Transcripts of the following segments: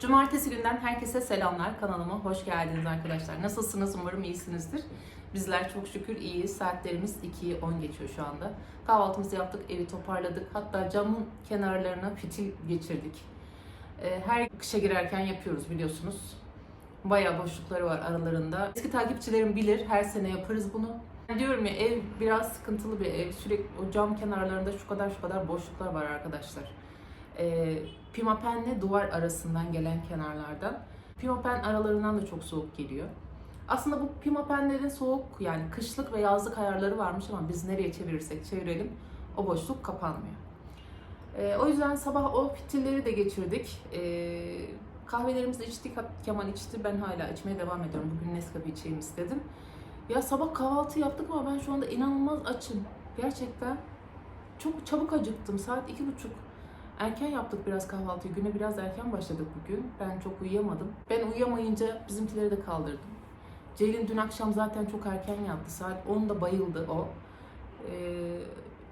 Cumartesi günden herkese selamlar. Kanalıma hoş geldiniz arkadaşlar. Nasılsınız? Umarım iyisinizdir. Bizler çok şükür iyiyiz. Saatlerimiz 2'yi 10 geçiyor şu anda. Kahvaltımızı yaptık, evi toparladık. Hatta camın kenarlarına fitil geçirdik. Ee, Her kışa girerken yapıyoruz biliyorsunuz. Bayağı boşlukları var aralarında. Eski takipçilerim bilir, her sene yaparız bunu. Diyorum ya ev biraz sıkıntılı bir ev. Sürekli o cam kenarlarında şu kadar şu kadar boşluklar var arkadaşlar e, pimapenle duvar arasından gelen kenarlardan. Pimapen aralarından da çok soğuk geliyor. Aslında bu pimapenlerin soğuk yani kışlık ve yazlık ayarları varmış ama biz nereye çevirirsek çevirelim o boşluk kapanmıyor. E, o yüzden sabah o fitilleri de geçirdik. E, kahvelerimizi içtik, Kemal içti. Ben hala içmeye devam ediyorum. Bugün Nescafe içeyim istedim. Ya sabah kahvaltı yaptık ama ben şu anda inanılmaz açım. Gerçekten çok çabuk acıktım. Saat iki buçuk. Erken yaptık biraz kahvaltıyı. Güne biraz erken başladık bugün. Ben çok uyuyamadım. Ben uyuyamayınca bizimkileri de kaldırdım. Ceylin dün akşam zaten çok erken yattı. Saat 10'da bayıldı o. Ee,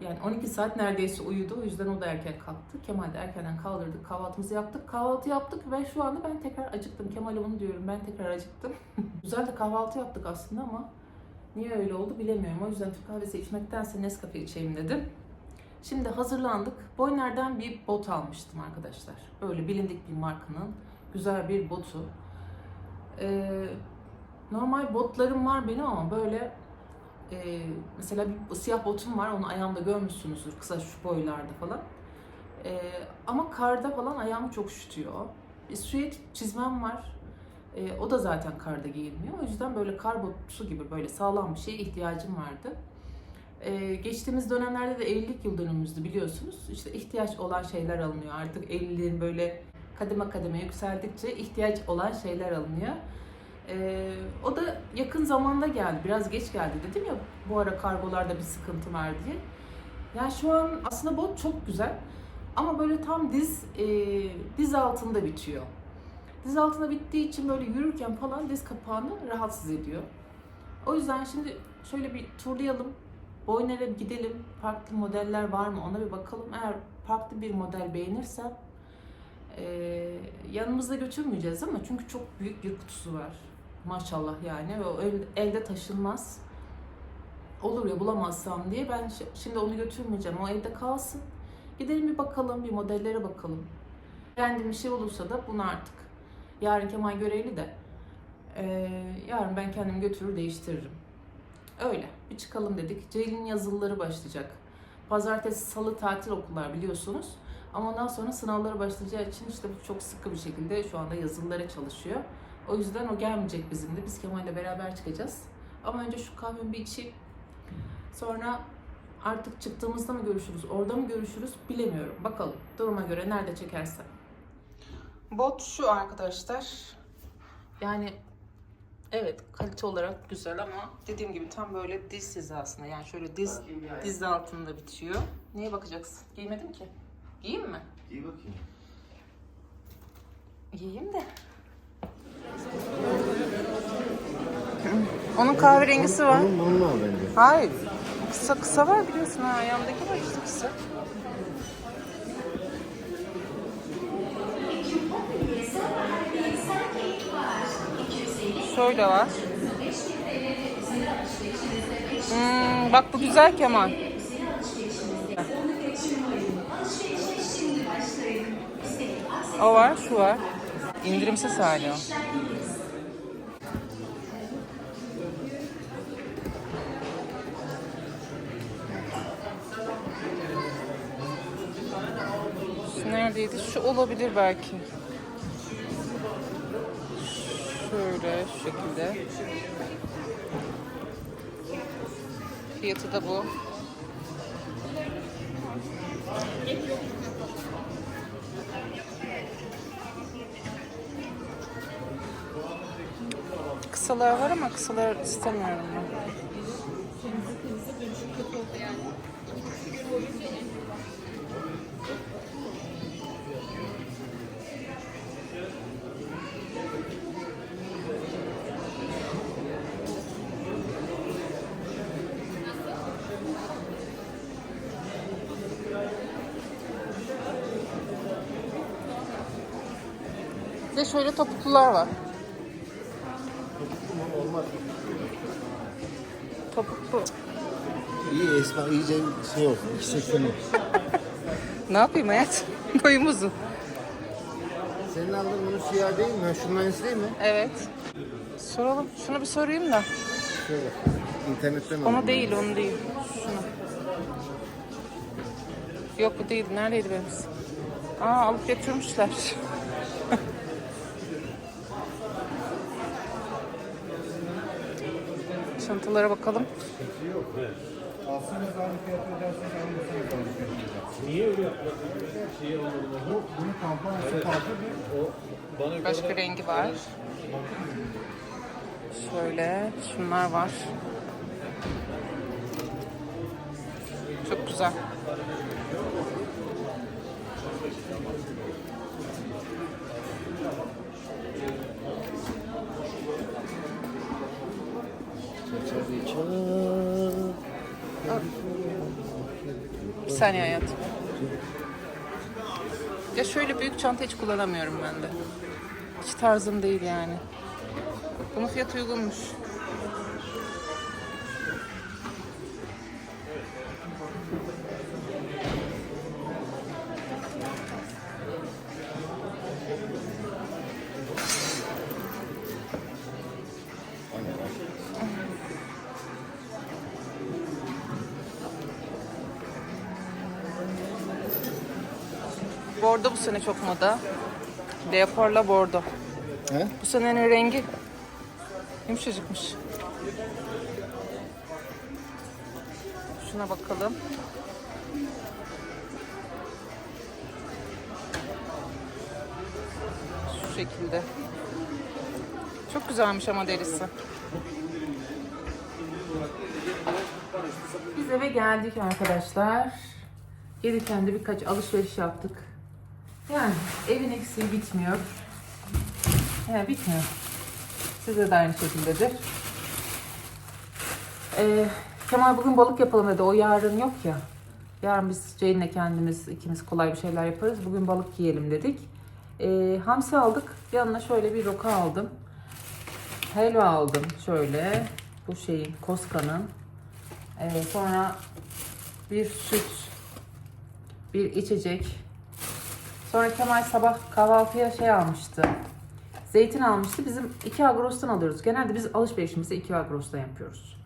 yani 12 saat neredeyse uyudu. O yüzden o da erken kalktı. Kemal de erkenden kaldırdık. Kahvaltımızı yaptık. Kahvaltı yaptık ve şu anda ben tekrar acıktım. Kemal'e onu diyorum. Ben tekrar acıktım. Güzel de kahvaltı yaptık aslında ama niye öyle oldu bilemiyorum. O yüzden Türk kahvesi içmektense Nescafe içeyim dedim. Şimdi hazırlandık. Boyner'den bir bot almıştım arkadaşlar. Böyle bilindik bir markanın güzel bir botu. Ee, normal botlarım var benim ama böyle e, mesela bir siyah botum var. Onu ayağımda görmüşsünüzdür kısa şu boylarda falan. Ee, ama karda falan ayağımı çok üşütüyor. Bir süet çizmem var. Ee, o da zaten karda giyilmiyor. O yüzden böyle kar botu gibi böyle sağlam bir şeye ihtiyacım vardı. Ee, geçtiğimiz dönemlerde de evlilik yıl dönümümüzdü biliyorsunuz. İşte ihtiyaç olan şeyler alınıyor. Artık evliliğin böyle kademe kademe yükseldikçe ihtiyaç olan şeyler alınıyor. Ee, o da yakın zamanda geldi. Biraz geç geldi dedim ya bu ara kargolarda bir sıkıntı var diye. Yani şu an aslında bot çok güzel. Ama böyle tam diz e, diz altında bitiyor. Diz altında bittiği için böyle yürürken falan diz kapağını rahatsız ediyor. O yüzden şimdi şöyle bir turlayalım. Boyner'e gidelim. Farklı modeller var mı ona bir bakalım. Eğer farklı bir model beğenirsem eee, yanımızda götürmeyeceğiz ama çünkü çok büyük bir kutusu var. Maşallah yani ve o el- elde taşınmaz. Olur ya bulamazsam diye ben şi- şimdi onu götürmeyeceğim. O evde kalsın. Gidelim bir bakalım, bir modellere bakalım. Beğendiğim bir şey olursa da bunu artık yarın Kemal görevli de eee, yarın ben kendim götürür değiştiririm. Öyle. Bir çıkalım dedik. Ceylin yazılıları başlayacak. Pazartesi, salı tatil okullar biliyorsunuz. Ama ondan sonra sınavları başlayacağı için işte çok sıkı bir şekilde şu anda yazılılara çalışıyor. O yüzden o gelmeyecek bizimle. Biz Kemal'le beraber çıkacağız. Ama önce şu kahvemi bir içeyim. Sonra artık çıktığımızda mı görüşürüz, orada mı görüşürüz bilemiyorum. Bakalım. Duruma göre nerede çekersem. Bot şu arkadaşlar. Yani Evet, kalite olarak güzel ama dediğim gibi tam böyle diz hizasında. Yani şöyle diz diz altında bitiyor. Neye bakacaksın? Giymedim ki. Giyeyim mi? İyi bakayım. Giyeyim de. Onun kahverengisi var. Bunun bununla al bence. Hayır. Kısa kısa var biliyorsun ha. Ayağımdaki var işte kısa. Şöyle var. Hmm, bak bu güzel Kemal. O var, şu var. İndirimsiz hali neredeydi? Şu olabilir belki. Şöyle şu şekilde. Fiyatı da bu. Kısalar var ama kısalar istemiyorum ben. Şöyle topuklular var. Topuklu. İyi Esma iyice şey olsun. 2.80 Ne yapayım hayat? Boyum uzun. Senin aldığın bunun siyah değil mi? Şunun aynısı değil mi? Evet. Soralım. Şunu bir sorayım da. Şöyle. İnternetten aldım. Onu değil, onu değil. Şunu. Yok bu değil. Neredeydi benim? Aa alıp götürmüşler. Çantalara bakalım. Niye öyle bir Başka rengi var. Şöyle şunlar var. Çok güzel. Bir saniye hayatım. Ya şöyle büyük çanta hiç kullanamıyorum ben de. Hiç tarzım değil yani. Bunun fiyatı uygunmuş. Bordo bu sene çok moda. Leoparla bordo. He? Bu senenin rengi yumuşacıkmış. Şuna bakalım. Şu şekilde. Çok güzelmiş ama derisi. Biz eve geldik arkadaşlar. Gelirken de birkaç alışveriş yaptık. Yani evin eksiği bitmiyor. Yani bitmiyor. Size de aynı şekildedir. Ee, Kemal bugün balık yapalım dedi. O yarın yok ya. Yarın biz Ceylin'le kendimiz ikimiz kolay bir şeyler yaparız. Bugün balık yiyelim dedik. Ee, hamsi aldık. Yanına şöyle bir roka aldım. Helva aldım şöyle. Bu şeyin Koska'nın. Ee, sonra bir süt, bir içecek. Sonra Kemal sabah kahvaltıya şey almıştı. Zeytin almıştı. Bizim iki Agros'tan alıyoruz. Genelde biz alışverişimizi iki Agros'tan yapıyoruz.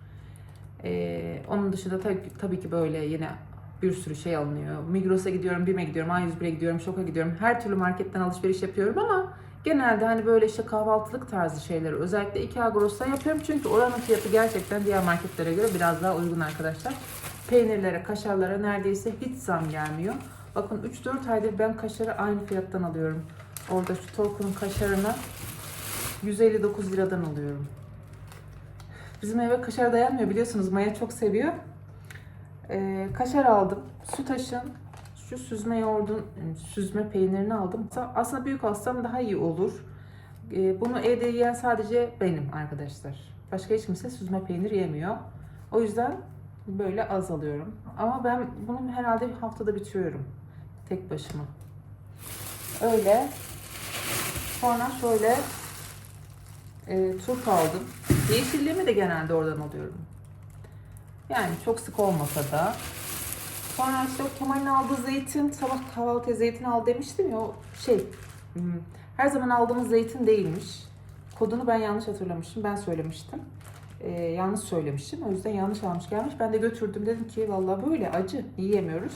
Ee, onun dışında tabii, tabii ki böyle yine bir sürü şey alınıyor. Migros'a gidiyorum, BİM'e gidiyorum, A101'e gidiyorum, Şok'a gidiyorum. Her türlü marketten alışveriş yapıyorum ama genelde hani böyle işte kahvaltılık tarzı şeyleri özellikle iki Agros'tan yapıyorum. Çünkü oranın fiyatı gerçekten diğer marketlere göre biraz daha uygun arkadaşlar. Peynirlere, kaşarlara neredeyse hiç zam gelmiyor. Bakın 3-4 aydır ben kaşarı aynı fiyattan alıyorum. Orada şu Torku'nun kaşarına 159 liradan alıyorum. Bizim eve kaşar dayanmıyor biliyorsunuz. Maya çok seviyor. Ee, kaşar aldım. Sütaş'ın şu süzme yoğurdun, süzme peynirini aldım. Aslında büyük alsam daha iyi olur. Ee, bunu evde yiyen sadece benim arkadaşlar. Başka hiç kimse süzme peynir yemiyor. O yüzden böyle az alıyorum. Ama ben bunu herhalde haftada bitiriyorum. Tek başıma. Öyle. Sonra şöyle e, turp aldım. Yeşilliğimi de genelde oradan alıyorum. Yani çok sık olmasa da. Sonra işte o Kemal'in aldığı zeytin, sabah kahvaltıya zeytin al demiştim ya o şey, hmm, her zaman aldığımız zeytin değilmiş. Kodunu ben yanlış hatırlamışım, ben söylemiştim. Ee, yanlış söylemişim, o yüzden yanlış almış gelmiş. Ben de götürdüm, dedim ki vallahi böyle acı, yiyemiyoruz.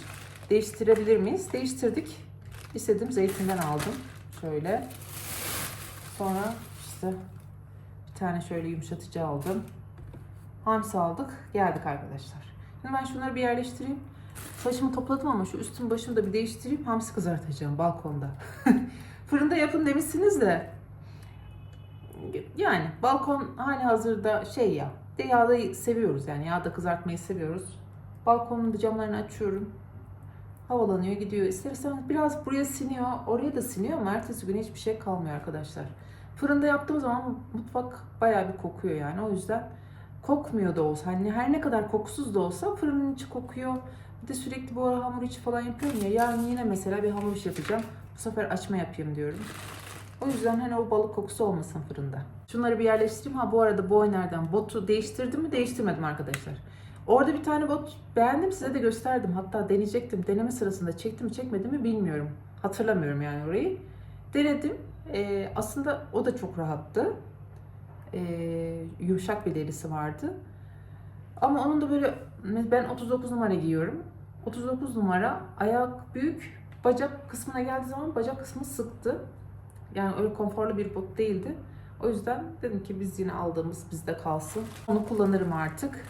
Değiştirebilir miyiz? Değiştirdik. İstediğim zeytinden aldım. Şöyle. Sonra işte bir tane şöyle yumuşatıcı aldım. Hamsi aldık. Geldik arkadaşlar. Şimdi ben şunları bir yerleştireyim. Saçımı topladım ama şu üstüm başımı da bir değiştireyim. Hamsi kızartacağım balkonda. Fırında yapın demişsiniz de. Yani balkon hali hazırda şey ya. De yağda seviyoruz yani yağda kızartmayı seviyoruz. Balkonun da camlarını açıyorum. Havalanıyor gidiyor. İstersen biraz buraya siniyor. Oraya da siniyor ama ertesi gün hiçbir şey kalmıyor arkadaşlar. Fırında yaptığım zaman mutfak bayağı bir kokuyor yani. O yüzden kokmuyor da olsa hani her ne kadar kokusuz da olsa fırının içi kokuyor. Bir de sürekli bu ara hamur içi falan yapıyorum ya. Yarın yine mesela bir hamur işi yapacağım. Bu sefer açma yapayım diyorum. O yüzden hani o balık kokusu olmasın fırında. Şunları bir yerleştireyim. Ha bu arada Boyner'den botu değiştirdim mi? Değiştirmedim arkadaşlar. Orada bir tane bot beğendim size de gösterdim. Hatta deneyecektim. Deneme sırasında çektim mi çekmedim mi bilmiyorum. Hatırlamıyorum yani orayı. Denedim. Ee, aslında o da çok rahattı. Ee, yumuşak bir derisi vardı. Ama onun da böyle ben 39 numara giyiyorum. 39 numara ayak büyük. Bacak kısmına geldiği zaman bacak kısmı sıktı. Yani öyle konforlu bir bot değildi. O yüzden dedim ki biz yine aldığımız bizde kalsın. Onu kullanırım artık.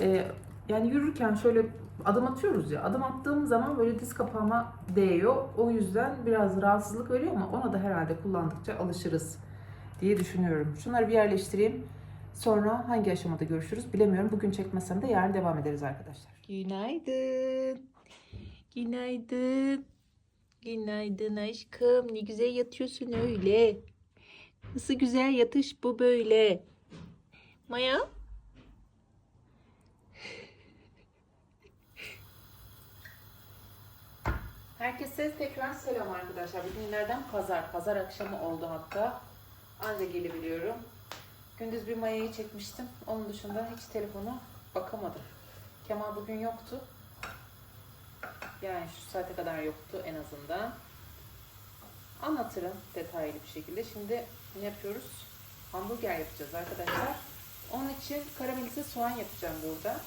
Ee, yani yürürken şöyle adım atıyoruz ya. Adım attığım zaman böyle diz kapağıma değiyor. O yüzden biraz rahatsızlık veriyor ama ona da herhalde kullandıkça alışırız diye düşünüyorum. Şunları bir yerleştireyim. Sonra hangi aşamada görüşürüz bilemiyorum. Bugün çekmesem de yarın devam ederiz arkadaşlar. Günaydın. Günaydın. Günaydın aşkım. Ne güzel yatıyorsun öyle. Nasıl güzel yatış bu böyle. Maya? Herkese tekrar selam arkadaşlar. Bugün günlerden pazar. Pazar akşamı oldu hatta. Anca gelebiliyorum. Gündüz bir mayayı çekmiştim. Onun dışında hiç telefona bakamadım. Kemal bugün yoktu. Yani şu saate kadar yoktu en azından. Anlatırım detaylı bir şekilde. Şimdi ne yapıyoruz? Hamburger yapacağız arkadaşlar. Onun için karamelize soğan yapacağım burada.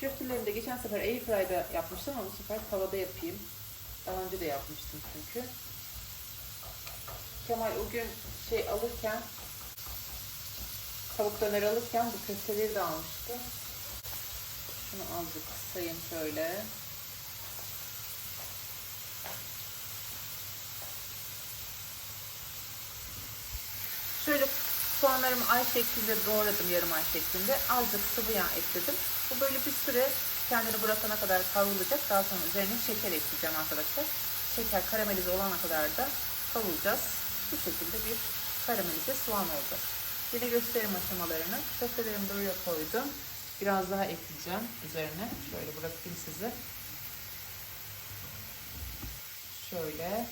Köftelerimi de geçen sefer airfryer'da yapmıştım ama bu sefer tavada yapayım. Daha önce de yapmıştım çünkü. Kemal o gün şey alırken tavuk döner alırken bu köfteleri de almıştı. Şunu azıcık kısayım şöyle. Şöyle soğanlarımı ay şeklinde doğradım yarım ay şeklinde. Azıcık sıvı yağ ekledim. Bu böyle bir süre kendini bırakana kadar kavrulacak. Daha sonra üzerine şeker ekleyeceğim arkadaşlar. Şeker karamelize olana kadar da kavuracağız. Bu şekilde bir karamelize soğan oldu. Yine gösterim aşamalarını. Köftelerimi buraya koydum. Biraz daha ekleyeceğim üzerine. Şöyle bırakayım size. Şöyle.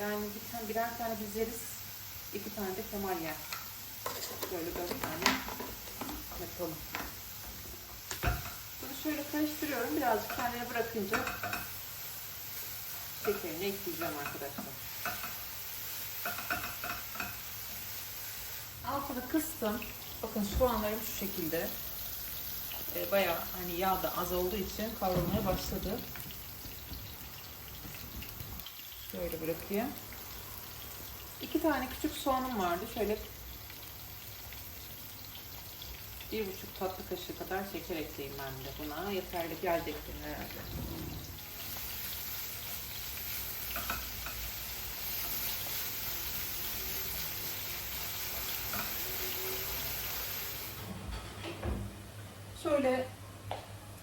Yani bir tane, birer tane biz iki tane de Kemal yer. Şöyle dört tane yapalım. Bunu şöyle karıştırıyorum. Birazcık kendine bırakınca şekerini ekleyeceğim arkadaşlar. Altını kıstım. Bakın soğanlarım şu şekilde. Ee, bayağı hani yağ da az olduğu için kavrulmaya başladı. Şöyle bırakayım. İki tane küçük soğanım vardı. Şöyle bir buçuk tatlı kaşığı kadar şeker ekleyeyim ben de buna. Yeterli. Ekleyeyim herhalde. Şöyle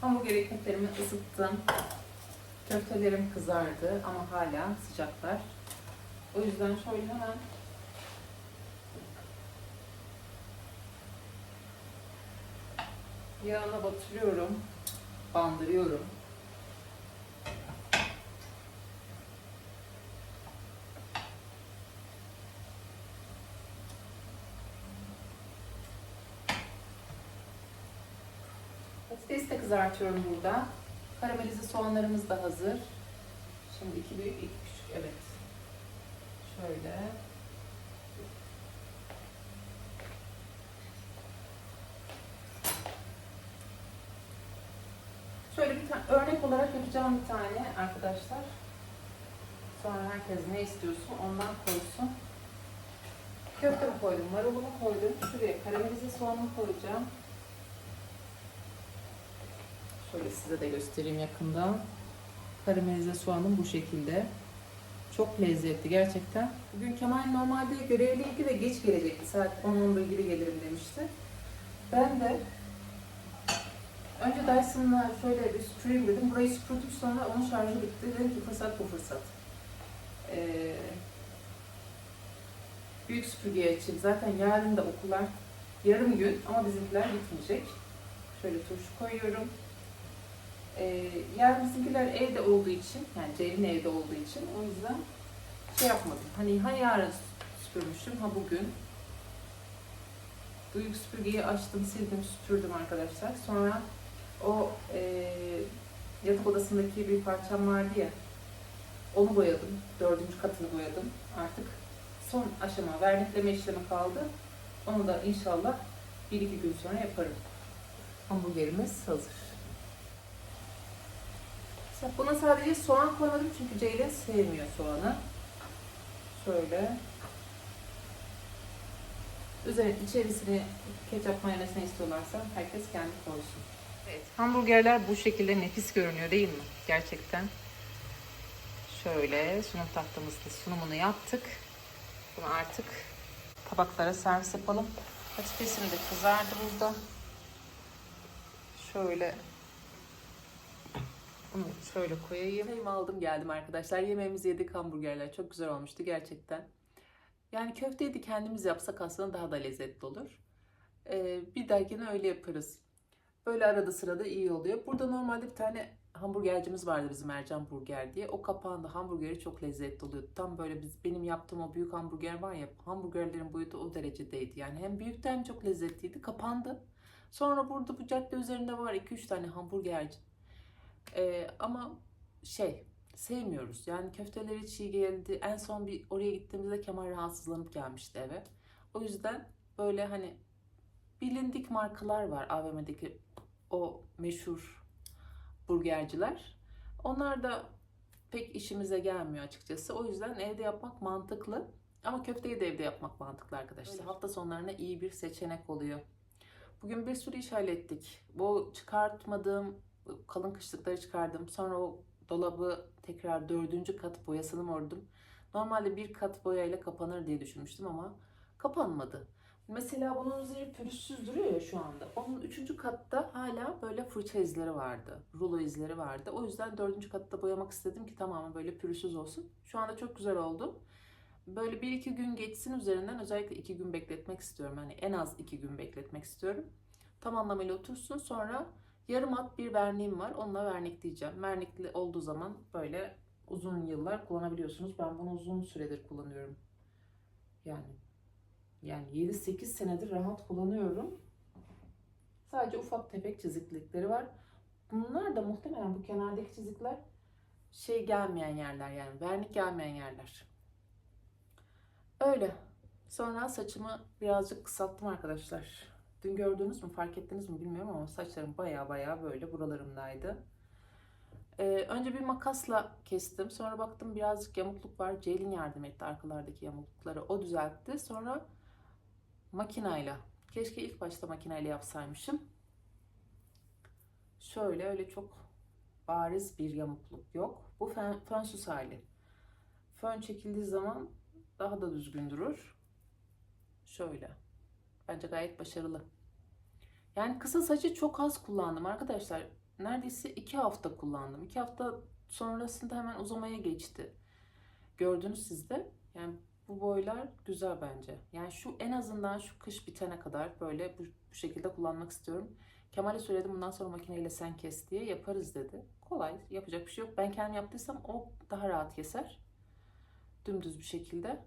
hamburger ekmeklerimi ısıttım. Köftelerim kızardı ama hala sıcaklar. O yüzden şöyle hemen yağına batırıyorum, bandırıyorum. Patatesi de kızartıyorum burada. Karamelize soğanlarımız da hazır. Şimdi iki büyük, iki küçük. Evet. Şöyle. Şöyle bir tane örnek olarak yapacağım bir tane arkadaşlar. Sonra herkes ne istiyorsa ondan koysun. Köftemi koydum, marulumu koydum. Şuraya karamelize soğanımı koyacağım. Şöyle size de göstereyim yakından. Karamelize soğanım bu şekilde. Çok lezzetli gerçekten. Bugün Kemal normalde görevliydi ve geç gelecekti. Saat 10-11 gibi gelirim demişti. Ben de önce Dyson'la şöyle bir süpüreyim dedim. Burayı süpürdük sonra onun şarjı bitti. Dedim ki fırsat bu fırsat. Ee, büyük süpürgeyi açayım. Zaten yarın da okullar yarım gün ama bizimkiler gitmeyecek. Şöyle turşu koyuyorum. Ee, yer bizimkiler evde olduğu için, yani Ceylin evde olduğu için o yüzden şey yapmadım. Hani ha yarın süpürmüştüm, ha bugün. Büyük süpürgeyi açtım, sildim, süpürdüm arkadaşlar. Sonra o e, yatak odasındaki bir parçam vardı ya, onu boyadım. Dördüncü katını boyadım. Artık son aşama, vernikleme işlemi kaldı. Onu da inşallah bir iki gün sonra yaparım. Hamburgerimiz hazır. Buna sadece soğan koymadım çünkü Ceylin sevmiyor soğanı. Şöyle. Üzerine içerisine ketçap mayonez ne istiyorlarsa herkes kendi koysun. Evet, hamburgerler bu şekilde nefis görünüyor değil mi? Gerçekten. Şöyle sunum tahtamızda sunumunu yaptık. Bunu artık tabaklara servis yapalım. Patatesim de kızardı burada. Şöyle bunu şöyle koyayım. Çayımı aldım geldim arkadaşlar. Yemeğimizi yedik hamburgerler. Çok güzel olmuştu gerçekten. Yani köfteyi de kendimiz yapsak aslında daha da lezzetli olur. Ee, bir dahakine öyle yaparız. Böyle arada sırada iyi oluyor. Burada normalde bir tane hamburgercimiz vardı bizim Ercan Burger diye. O kapandı. Hamburgeri çok lezzetli oluyordu. Tam böyle biz benim yaptığım o büyük hamburger var ya hamburgerlerin boyutu o derecedeydi. Yani hem büyükten çok lezzetliydi. Kapandı. Sonra burada bu cadde üzerinde var 2-3 tane hamburgerci. Ee, ama şey sevmiyoruz. Yani köfteleri çiğ geldi. En son bir oraya gittiğimizde Kemal rahatsızlanıp gelmişti eve. O yüzden böyle hani bilindik markalar var AVM'deki o meşhur burgerciler. Onlar da pek işimize gelmiyor açıkçası. O yüzden evde yapmak mantıklı. Ama köfteyi de evde yapmak mantıklı arkadaşlar. Hafta sonlarına iyi bir seçenek oluyor. Bugün bir sürü iş hallettik. Bu çıkartmadığım kalın kışlıkları çıkardım. Sonra o dolabı tekrar dördüncü kat boyasını mordum. Normalde bir kat boyayla kapanır diye düşünmüştüm ama kapanmadı. Mesela bunun üzeri pürüzsüz duruyor ya şu anda. Onun üçüncü katta hala böyle fırça izleri vardı. Rulo izleri vardı. O yüzden dördüncü katta boyamak istedim ki tamamen böyle pürüzsüz olsun. Şu anda çok güzel oldu. Böyle bir iki gün geçsin üzerinden özellikle iki gün bekletmek istiyorum. Hani en az iki gün bekletmek istiyorum. Tam anlamıyla otursun. Sonra yarım at bir verniğim var. Onunla vernikleyeceğim. Vernikli olduğu zaman böyle uzun yıllar kullanabiliyorsunuz. Ben bunu uzun süredir kullanıyorum. Yani yani 7-8 senedir rahat kullanıyorum. Sadece ufak tefek çiziklikleri var. Bunlar da muhtemelen bu kenardaki çizikler şey gelmeyen yerler yani vernik gelmeyen yerler. Öyle. Sonra saçımı birazcık kısalttım arkadaşlar. Dün gördünüz mü fark ettiniz mi bilmiyorum ama saçlarım baya baya böyle buralarımdaydı. Ee, önce bir makasla kestim. Sonra baktım birazcık yamukluk var. Ceylin yardım etti arkalardaki yamuklukları. O düzeltti. Sonra makinayla. Keşke ilk başta makinayla yapsaymışım. Şöyle öyle çok bariz bir yamukluk yok. Bu fön, fönsüz hali. Fön çekildiği zaman daha da düzgün durur. Şöyle. Bence gayet başarılı. Yani kısa saçı çok az kullandım arkadaşlar. Neredeyse iki hafta kullandım. İki hafta sonrasında hemen uzamaya geçti. Gördünüz siz de. Yani bu boylar güzel bence. Yani şu en azından şu kış bitene kadar böyle bu, bu şekilde kullanmak istiyorum. Kemal'e söyledim bundan sonra makineyle sen kes diye yaparız dedi. Kolay yapacak bir şey yok. Ben kendim yaptıysam o daha rahat keser. Dümdüz bir şekilde.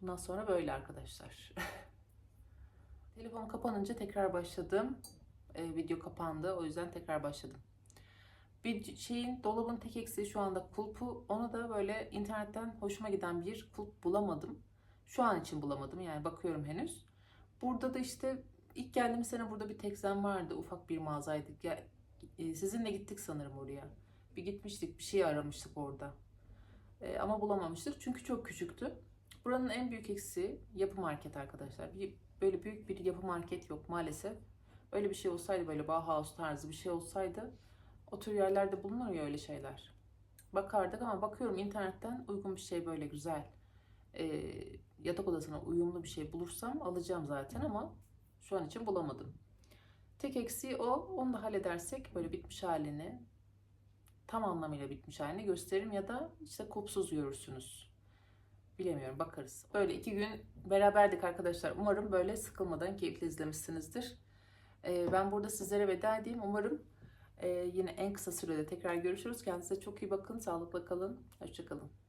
Bundan sonra böyle arkadaşlar. Telefon kapanınca tekrar başladım. Ee, video kapandı. O yüzden tekrar başladım. Bir şeyin dolabın tek eksiği şu anda kulpu. Onu da böyle internetten hoşuma giden bir kulp bulamadım. Şu an için bulamadım. Yani bakıyorum henüz. Burada da işte ilk geldiğim sene burada bir tekzem vardı. Ufak bir mağazaydı. Ya, e, sizinle gittik sanırım oraya. Bir gitmiştik. Bir şey aramıştık orada. E, ama bulamamıştık. Çünkü çok küçüktü. Buranın en büyük eksiği yapı market arkadaşlar. Bir, böyle büyük bir yapı market yok maalesef. Öyle bir şey olsaydı böyle Bauhaus tarzı bir şey olsaydı o tür yerlerde bulunur ya öyle şeyler. Bakardık ama bakıyorum internetten uygun bir şey böyle güzel e, yatak odasına uyumlu bir şey bulursam alacağım zaten ama şu an için bulamadım. Tek eksiği o. Onu da halledersek böyle bitmiş halini tam anlamıyla bitmiş halini gösteririm ya da işte kopsuz görürsünüz. Bilemiyorum bakarız. Böyle iki gün beraberdik arkadaşlar. Umarım böyle sıkılmadan keyifli izlemişsinizdir. Ee, ben burada sizlere veda edeyim. Umarım e, yine en kısa sürede tekrar görüşürüz. Kendinize çok iyi bakın. Sağlıkla kalın. Hoşçakalın.